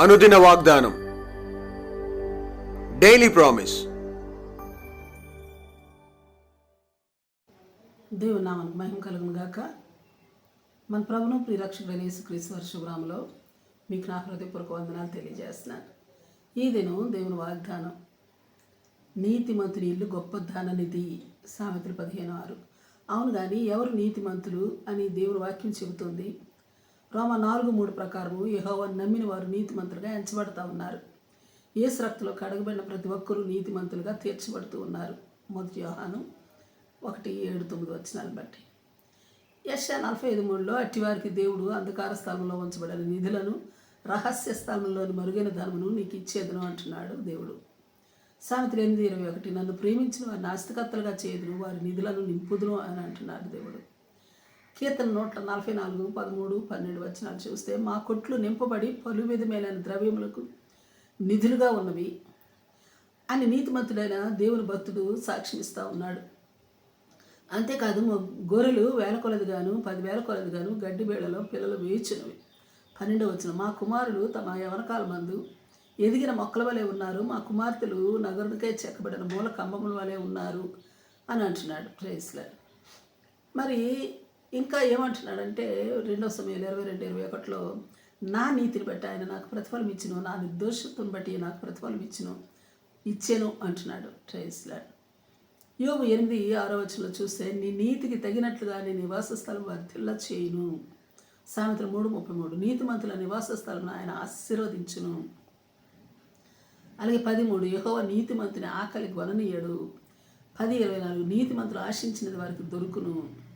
అనుదిన వాగ్దానం. Daily promise దేవుని నామానికి మహిమ కలుగును గాక. మన ప్రభును ప్రియరక్షకుడైన యేసుక్రీస్తు వారి శుభ్రాములో మీకు నా హృదయపూర్వక వందనాలు తెలియజేస్తున్నాను. ఈ దినం దేవుని వాగ్దానం నీతిమంతుని ఇల్లు గొప్ప ధననిధి సామెతలు పదిహేను ఆరు. అవును కానీ ఎవరు నీతిమంతులు అని దేవుని వాక్యం చెబుతుంది? రోమ నాలుగు మూడు ప్రకారము యెహోవాను నమ్మిన వారు నీతిమంతులుగా ఎంచబడతా ఉన్నారు. ఏసు రక్తలో కడగబడిన ప్రతి ఒక్కరూ నీతిమంతులుగా తీర్చబడుతూ ఉన్నారు. మొదటి యోహాను ఒకటి ఏడు తొమ్మిది వచ్చినాలను బట్టి. యశా నలభై ఐదు మూడులో అట్టివారికి దేవుడు అంధకార స్థలంలో ఉంచబడిన నిధులను రహస్య స్థలంలోని మరుగైన ధనమును నీకు ఇచ్చేదను అంటున్నాడు దేవుడు. సామెతలు ఎనిమిది ఇరవై ఒకటి నన్ను ప్రేమించిన వారిని ఆస్తికర్తలుగా చేయదును వారి నిధులను నింపుదును అని అంటున్నాడు దేవుడు. కీర్తన నూట నలభై నాలుగు పదమూడు పన్నెండు వచనాలు చూస్తే మా కొట్లు నింపబడి పలు విధమైన ద్రవ్యములకు నిధులుగా ఉన్నవి అని నీతిమంతుడైన దేవుని భక్తుడు సాక్ష్యమిస్తూ ఉన్నాడు. అంతేకాదు గొర్రెలు వేల కొలదిగాను పదివేల కొలదిగాను గడ్డి బేళ్ళలో పిల్లలు వేయించినవి పన్నెండవ వచ్చిన మా కుమారులు తమ యవనకాల మందు ఎదిగిన మొక్కల వలె ఉన్నారు. మా కుమార్తెలు నగరునికే చెక్కబడిన మూల కంబముల వలె ఉన్నారు అని అంటున్నాడు. ప్రేస్లర్ మరి ఇంకా ఏమంటున్నాడంటే రెండో సమయంలో ఇరవై రెండు ఇరవై ఒకటిలో నా నీతిని బట్టి ఆయన నాకు ప్రతిఫలం ఇచ్చును నా నిర్దోషత్వం బట్టి నాకు ప్రతిఫలం ఇచ్చును ఇచ్చాను అంటున్నాడు ట్రైస్లాడ్. యోగు ఎనిమిది ఆరో వచనంలో చూస్తే నీ నీతికి తగినట్లుగా నీ నివాస స్థలం వర్ధిల్ల చేయును. సామెతలు మూడు ముప్పై మూడు. నీతిమంతుల నివాస స్థలం ఆయన ఆశీర్వదించును. అలాగే పదిమూడు యెహోవా నీతిమంతుని ఆకలి కొననీయడు పది ఇరవై నాలుగు. నీతిమంతులు ఆశించినది వారికి దొరుకును.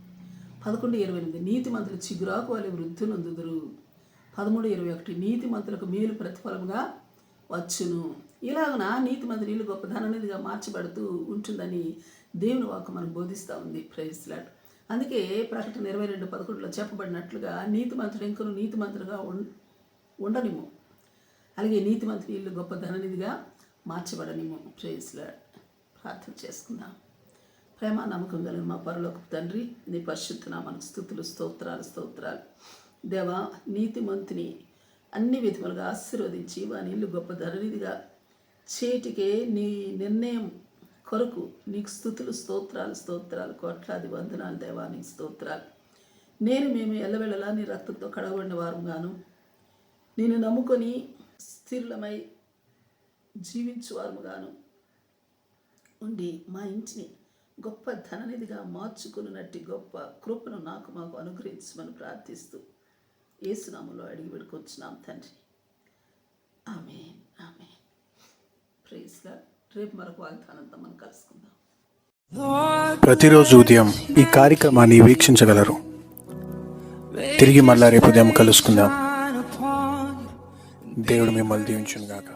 పదకొండు ఇరవై ఎనిమిది నీతి మంత్రులు చిగురాకు వాళ్ళ వృద్ధునందుదురు పదమూడు ఇరవై ఒకటి నీతి మంత్రులకు మేలు ప్రతిఫలముగా వచ్చును. ఇలాగున నీతిమంతుని ఇల్లు గొప్ప ధననిధిగా మార్చబడుతూ ఉంటుందని దేవుని వాక్కు మనకు బోధిస్తూ ఉంది. ప్రైజ్లాడ్ అందుకే ప్రకటన ఇరవై రెండు పదకొండులో చెప్పబడినట్లుగా నీతిమంతుడు ఇంకను నీతిమంతుడుగా ఉం ఉండనిము అలాగే నీతిమంతుని ఇల్లు గొప్ప ధననిధిగా మార్చబడనిము ప్రేయస్లాడ్ ప్రార్థన చేసుకుందాం. ప్రేమ నమ్మకం కలిగిన మా పరలోక తండ్రి నీ పరిశుద్ధ స్థుతులు స్తోత్రాలు స్తోత్రాలు. దేవా నీతిమంతుని అన్ని విధములుగా ఆశీర్వదించి వాని ఇల్లు గొప్ప ధరనిధిగా చేటికే నీ నిర్ణయం కొరకు నీకు స్థుతులు స్తోత్రాలు స్తోత్రాలు కోట్లాది వందనాలు దేవా నీకు స్తోత్రాలు. నేను మేము ఎల్లవెళ్ళలా నీ రక్తంతో కడగబడిన వారంగాను. నేను నమ్ముకొని స్థిరులమై జీవించువారుగాను ఉండి మా ఇంటిని గొప్ప ధననిధిగా మార్చుకున్నట్టు గొప్ప కృపను నాకు మాకు అనుగ్రహించమని ప్రార్థిస్తూ ఏసునామలో అడిగి పెడుకొచ్చున్నాం తండ్రి. ఆమె ఆమె ప్రేస్లా రేపు మరొక వాగ్దానంతో మనం కలుసుకుందాం. ప్రతిరోజు ఉదయం ఈ కార్యక్రమాన్ని వీక్షించగలరు. తిరిగి మళ్ళా రేపు ఉదయం కలుసుకుందాం. దేవుడు మిమ్మల్ని దీవించునుగాక.